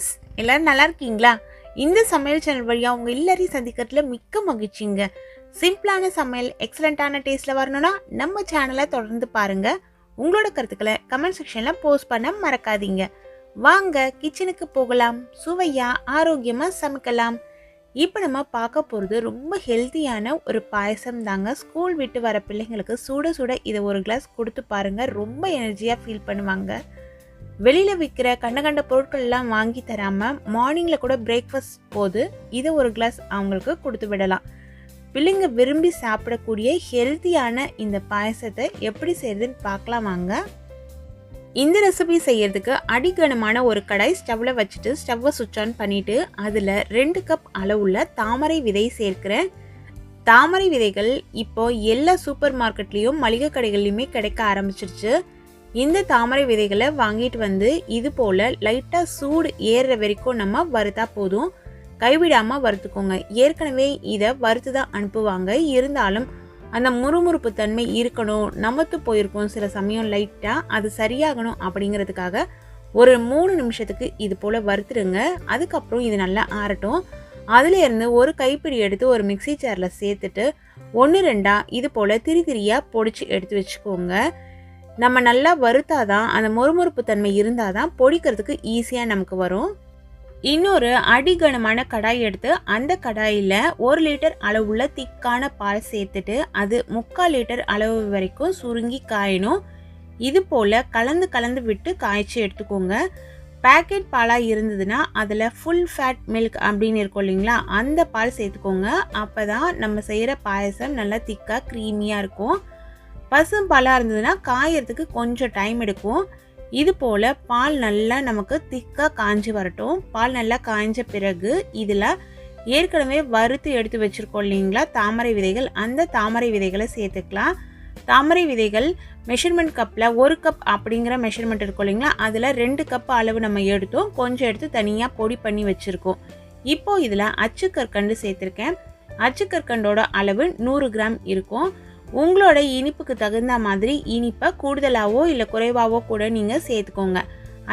Friends எல்லோரும் நல்லா இருக்கீங்களா? இந்த சமையல் சேனல் வழியாக உங்கள் எல்லாரையும் சந்திக்கிறதுல மிக்க மகிழ்ச்சிங்க. சிம்பிளான சமையல் எக்ஸலண்ட்டான டேஸ்ட்டில் வரணும்னா நம்ம சேனலை தொடர்ந்து பாருங்கள் உங்களோட கருத்துக்களை கமெண்ட் செக்ஷனில் போஸ்ட் பண்ண மறக்காதீங்க. வாங்க கிச்சனுக்கு போகலாம். சுவையாக ஆரோக்கியமாக சமைக்கலாம். இப்போ நம்ம பார்க்க போகிறது ரொம்ப ஹெல்த்தியான ஒரு பாயசம் தாங்க. ஸ்கூல் விட்டு வர பிள்ளைங்களுக்கு சுட சுட இதை ஒரு கிளாஸ் கொடுத்து பாருங்க. ரொம்ப எனர்ஜியாக ஃபீல் பண்ணுவாங்க. வெளியில் விற்கிற கண்ட கண்ட பொருட்கள்லாம் வாங்கி தராமல் மார்னிங்கில் கூட பிரேக்ஃபாஸ்ட் போது இதை ஒரு கிளாஸ் அவங்களுக்கு கொடுத்து விடலாம். பிள்ளைங்க விரும்பி சாப்பிடக்கூடிய ஹெல்த்தியான இந்த பாயசத்தை எப்படி செய்யுதுன்னு பார்க்கலாம் வாங்க. இந்த ரெசிபி செய்யறதுக்கு அடிக்கனமான ஒரு கடாய் ஸ்டவ்வில் வச்சுட்டு ஸ்டவ்வை சுவிட்ச் ஆன் பண்ணிட்டு அதில் ரெண்டு கப் அளவுள்ள தாமரை விதை சேர்க்கிறேன். தாமரை விதைகள் இப்போ எல்லா சூப்பர் மார்க்கெட்லேயும் மளிகை கடைகள்லையுமே கிடைக்க ஆரம்பிச்சிருச்சு. இந்த தாமரை விதைகளை வாங்கிட்டு வந்து இது போல் லைட்டாக சூடு ஏறுற வரைக்கும் நம்ம வறுத்தா போதும். கைவிடாமல் வறுத்துக்கோங்க. ஏற்கனவே இதை வறுத்து தான் அனுப்புவாங்க. இருந்தாலும் அந்த முறுமுறுப்பு தன்மை இருக்கணும். நமத்து போயிருக்கோம் சில சமயம் லைட்டாக அது சரியாகணும் அப்படிங்கிறதுக்காக ஒரு மூணு நிமிஷத்துக்கு இது போல் வறுத்துடுங்க. அதுக்கப்புறம் இது நல்லா ஆறட்டும். அதுலேருந்து ஒரு கைப்பிடி எடுத்து ஒரு மிக்ஸி ஜாரில் சேர்த்துட்டு ஒன்று ரெண்டாக இது போல் திரி திரியாக பொடிச்சு எடுத்து வச்சுக்கோங்க. நம்ம நல்லா வறுத்தாதான் அந்த மொறுமொறுப்பு தன்மை இருந்தால் தான் பொடிக்கிறதுக்கு ஈஸியாக நமக்கு வரும். இன்னொரு அடிகனமான கடாய் எடுத்து அந்த கடாயில் ஒரு லிட்டர் அளவுள்ள திக்கான பால் சேர்த்துட்டு அது முக்கால் லிட்டர் அளவு வரைக்கும் சுருங்கி காயணும். இது போல் கலந்து கலந்து விட்டு காய்ச்சி எடுத்துக்கோங்க. பேக்கெட் பாலாக இருந்ததுன்னா அதில் ஃபுல் ஃபேட் மில்க் அப்படின்னு இருக்கும் இல்லைங்களா அந்த பால் சேர்த்துக்கோங்க. அப்போ தான் நம்ம செய்கிற பாயசம் நல்லா திக்காக க்ரீமியாக இருக்கும். பசும் பாலாக இருந்ததுன்னா காயறதுக்கு கொஞ்சம் டைம் எடுக்கும். இது போல் பால் நல்லா நமக்கு திக்காக காஞ்சி வரட்டும். பால் நல்லா காய்ஞ்ச பிறகு இதில் ஏற்கனவே வறுத்து எடுத்து வச்சுருக்கோம் இல்லைங்களா? தாமரை விதைகள். அந்த தாமரை விதைகளை சேர்த்துக்கலாம். தாமரை விதைகள் மெஷர்மெண்ட் கப்பில் ஒரு கப் அப்படிங்கிற மெஷர்மெண்ட் இருக்கும் இல்லைங்களா? அதில் ரெண்டு கப் அளவு நம்ம எடுத்தோம். கொஞ்சம் எடுத்து தனியாக பொடி பண்ணி வச்சுருக்கோம். இப்போ இதில் அச்சு கற்கண்டு சேர்த்துருக்கேன். அச்சு கற்கண்டோட அளவு நூறு கிராம் இருக்கும். உங்களோட இனிப்புக்கு தகுந்த மாதிரி இனிப்பை கூடுதலாகவோ இல்லை குறைவாகவோ கூட நீங்கள் சேர்த்துக்கோங்க.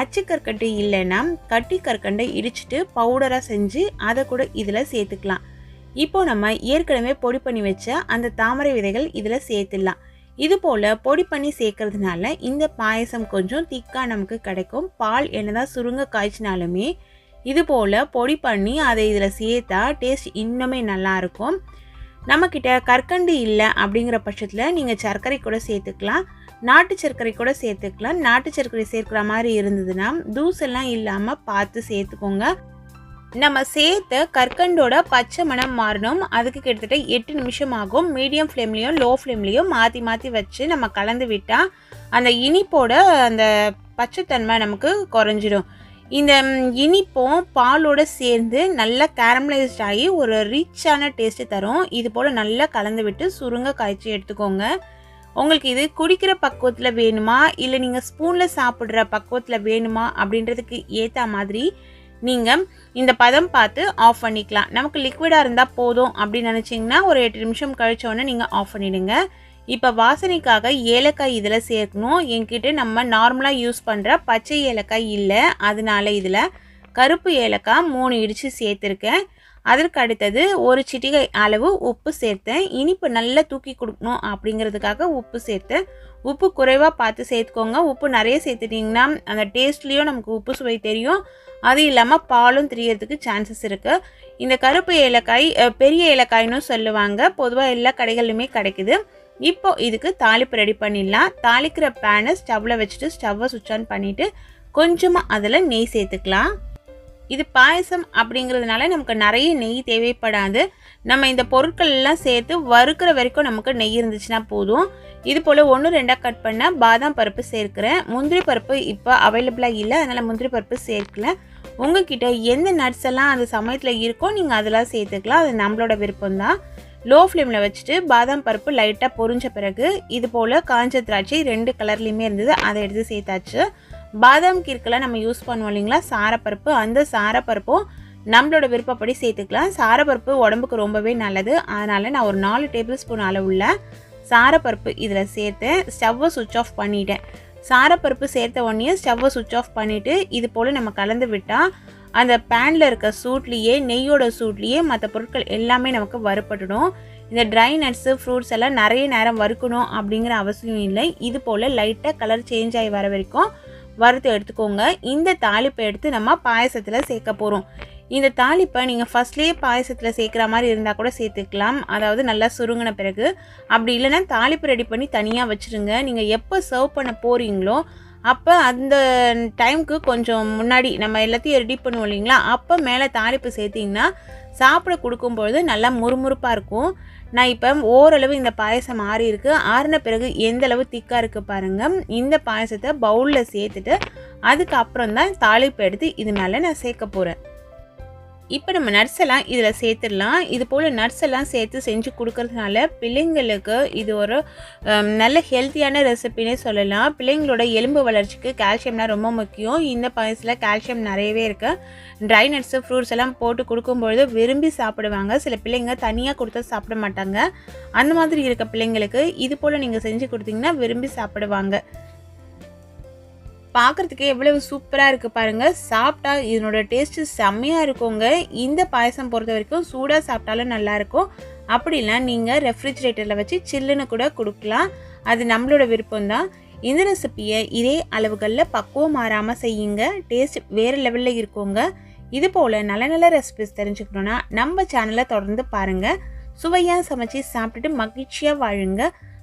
அச்சு கற்கண்டு இல்லைன்னா கட்டி கற்கண்டை இடிச்சிட்டு பவுடராக செஞ்சு அதை கூட இதில் சேர்த்துக்கலாம். இப்போ நம்ம ஏற்கனவே பொடி பண்ணி வச்ச அந்த தாமரை விதைகள் இதில் சேர்த்துடலாம். இது போல் பொடி பண்ணி சேர்க்கறதுனால இந்த பாயசம் கொஞ்சம் திக்காக நமக்கு கிடைக்கும். பால் என்னதான் சுருங்க காய்ச்சினாலுமே இது போல் பொடி பண்ணி அதை இதில் சேர்த்தா டேஸ்ட் இன்னுமே நல்லாயிருக்கும் நம்மக்கிட்ட கற்கண்டு இல்லை அப்படிங்கிற பட்சத்தில் நீங்கள் சர்க்கரை கூட சேர்த்துக்கலாம். நாட்டு சர்க்கரை கூட சேர்த்துக்கலாம். நாட்டு சர்க்கரை சேர்க்குற மாதிரி இருந்ததுன்னா தூசெல்லாம் இல்லாமல் பார்த்து சேர்த்துக்கோங்க. நம்ம சேர்த்த கற்கண்டோட பச்சை மணம் மாறணும். அதுக்கு கிட்டத்தட்ட எட்டு நிமிஷம் ஆகும். மீடியம் ஃப்ளேம்லேயும் லோ ஃப்ளேம்லேயும் மாற்றி மாற்றி வச்சு நம்ம கலந்து விட்டால் அந்த இனிப்போட அந்த பச்சைத்தன்மை நமக்கு குறைஞ்சிடும் இந்த இனிப்பும் பாலோடு சேர்ந்து நல்லா கேரமலைஸ்ட் ஆகி ஒரு ரிச்சான டேஸ்ட்டு தரும். இது போல் நல்லா கலந்து விட்டு சுருங்க காய்ச்சி எடுத்துக்கோங்க. உங்களுக்கு இது குடிக்கிற பக்குவத்தில் வேணுமா? இல்லை நீங்கள் ஸ்பூனில் சாப்பிட்ற பக்குவத்தில் வேணுமா? அப்படின்றதுக்கு ஏற்ற மாதிரி நீங்கள் இந்த பதம் பார்த்து ஆஃப் பண்ணிக்கலாம். நமக்கு லிக்விடாக இருந்தால் போதும் அப்படின்னு நினச்சிங்கன்னா ஒரு எட்டு நிமிஷம் கழிச்சோடனே நீங்கள் ஆஃப் பண்ணிவிடுங்க இப்போ வாசனைக்காக ஏலக்காய் இதில் சேர்க்கணும். என்கிட்ட நம்ம நார்மலாக யூஸ் பண்ணுற பச்சை ஏலக்காய் இல்லை. அதனால இதில் கருப்பு ஏலக்காய் மூணு இடித்து சேர்த்துருக்கேன். அதற்கு அடுத்தது ஒரு சிட்டிகை அளவு உப்பு சேர்த்தேன். இனிப்பு நல்லா தூக்கி கொடுக்கணும் அப்படிங்கிறதுக்காக உப்பு சேர்த்தேன். உப்பு குறைவாக பார்த்து சேர்த்துக்கோங்க. உப்பு நிறைய சேர்த்துட்டிங்கன்னா அந்த டேஸ்ட்லேயும் நமக்கு உப்பு சுவை தெரியும். அது இல்லாமல் பாலும் தெரியறதுக்கு சான்சஸ் இருக்குது இந்த கருப்பு ஏலக்காய் பெரிய ஏலக்காயின்னு சொல்லுவாங்க. பொதுவாக எல்லா கடைகள்லையுமே கிடைக்குது. இப்போ இதுக்கு தாளிப்பு ரெடி பண்ணிடலாம். தாளிக்கிற பேனை ஸ்டவ்வில் வச்சுட்டு ஸ்டவ்வை சுவிட்ச் ஆன் பண்ணிவிட்டு கொஞ்சமாக அதில் நெய் சேர்த்துக்கலாம். இது பாயசம் அப்படிங்கிறதுனால நமக்கு நிறைய நெய் தேவைப்படாது. நம்ம இந்த பொருட்கள் எல்லாம் சேர்த்து வறுக்கிற வரைக்கும் நமக்கு நெய் இருந்துச்சுன்னா போதும். இது போல் ஒன்று ரெண்டாக கட் பண்ண பாதாம் பருப்பு சேர்க்குறேன். முந்திரி பருப்பு இப்போ அவைலபிளாக இல்லை அதனால் முந்திரி பருப்பு சேர்க்கல. உங்ககிட்ட எந்த நட்ஸ் எல்லாம் அந்த சமயத்தில் இருக்கோ நீங்கள் அதெல்லாம் சேர்த்துக்கலாம். அது நம்மளோட விருப்பம்தான். லோ ஃப்ளேமில் வச்சுட்டு பாதாம் பருப்பு லைட்டாக பொரிஞ்ச பிறகு இது போல் காஞ்ச திராட்சை ரெண்டு கலர்லேயுமே இருந்தது. அதை எடுத்து சேர்த்தாச்சு. பாதாம் கீர்க்கெல்லாம் நம்ம யூஸ் பண்ணுவோம் இல்லைங்களா? சாரப்பருப்பு. அந்த சாரப்பருப்பும் நம்மளோட விருப்பப்படி சேர்த்துக்கலாம். சாரப்பருப்பு உடம்புக்கு ரொம்பவே நல்லது. அதனால் நான் ஒரு நாலு டேபிள் ஸ்பூன் அளவுள்ள சாரப்பருப்பு இதில் சேர்த்தேன். ஸ்டவ்வை சுவிட்ச் ஆஃப் பண்ணிட்டேன். சாரப்பருப்பு சேர்த்த உடனே ஸ்டவ்வை சுவிட்ச் ஆஃப் பண்ணிவிட்டு இது போல் நம்ம கலந்து விட்டால் அந்த பேனில் இருக்க சூட்லேயே நெய்யோட சூட்லேயே மற்ற பொருட்கள் எல்லாமே நமக்கு வறுப்பட்டுடும் இந்த ட்ரை நட்ஸு ஃப்ரூட்ஸ் எல்லாம் நிறைய நேரம் வறுக்கணும் அப்படிங்கிற அவசியம் இல்லை. இது போல் லைட்டாக கலர் சேஞ்ச் ஆகி வர வரைக்கும் வறுத்து எடுத்துக்கோங்க. இந்த தாளிப்பை எடுத்து நம்ம பாயசத்தில் சேர்க்க போகிறோம் இந்த தாளிப்பை நீங்கள் ஃபஸ்ட்லேயே பாயசத்தில் சேர்க்குற மாதிரி இருந்தால் கூட சேர்த்துக்கலாம். அதாவது நல்லா சுருங்கின பிறகு. அப்படி இல்லைன்னா தாளிப்பு ரெடி பண்ணி தனியாக வச்சுருங்க. நீங்கள் எப்போ சர்வ் பண்ண போகிறீங்களோ அப்போ அந்த டைமுக்கு கொஞ்சம் முன்னாடி நம்ம எல்லாத்தையும் ரெடி பண்ணுவோம் இல்லைங்களா? அப்போ மேலே தாளிப்பு சேர்த்திங்கன்னா சாப்பிட கொடுக்கும்பொழுது நல்லா முறுமுறுப்பாக இருக்கும். நான் இப்போ ஓரளவு இந்த பாயசம் ஆறி இருக்கு. ஆறின பிறகு எந்த அளவு திக்காக இருக்குது பாருங்கள் இந்த பாயசத்தை பவுலில் சேர்த்துட்டு அதுக்கப்புறம் தான் தாளிப்பு எடுத்து இது மேலே நான் சேர்க்க போகிறேன் இப்போ நம்ம நட்ஸ் எல்லாம் இதில் சேர்த்துடலாம். இது போல் நட்ஸ் எல்லாம் சேர்த்து செஞ்சு கொடுக்கறதுனால பிள்ளைங்களுக்கு இது ஒரு நல்ல ஹெல்த்தியான ரெசிபினே சொல்லலாம். பிள்ளைங்களோட எலும்பு வளர்ச்சிக்கு கால்சியம்னா ரொம்ப முக்கியம். இந்த பாயசில் கால்சியம் நிறையவே இருக்குது ட்ரை நட்ஸு ஃப்ரூட்ஸ் எல்லாம் போட்டு கொடுக்கும்பொழுது விரும்பி சாப்பிடுவாங்க. சில பிள்ளைங்க தனியாக கொடுத்தா சாப்பிட மாட்டாங்க. அந்த மாதிரி இருக்க பிள்ளைங்களுக்கு இது போல் நீங்கள் செஞ்சு கொடுத்தீங்கன்னா விரும்பி சாப்பிடுவாங்க. பார்க்குறதுக்கே எவ்வளவு சூப்பராக இருக்குது பாருங்கள் சாப்பிட்டா இதனோட டேஸ்ட்டு செம்மையாக இருக்குங்க. இந்த பாயசம் பொறுத்த வரைக்கும் சூடாக சாப்பிட்டாலும் நல்லாயிருக்கும் அப்படிலாம் நீங்கள் ரெஃப்ரிஜிரேட்டரில் வச்சு சில்லுன்னு கூட கொடுக்கலாம். அது நம்மளோட விருப்பம்தான். இந்த ரெசிப்பியை இதே அளவுகளில் பக்குவம் மாறாமல் செய்யுங்க. டேஸ்ட் வேறு லெவலில் இருக்குங்க. இது போல் நல்ல நல்ல ரெசிபிஸ் தெரிஞ்சுக்கணுன்னா நம்ம சேனலை தொடர்ந்து பாருங்கள் சுவையாக சமைச்சு சாப்பிட்டுட்டு மகிழ்ச்சியாக வாழுங்க.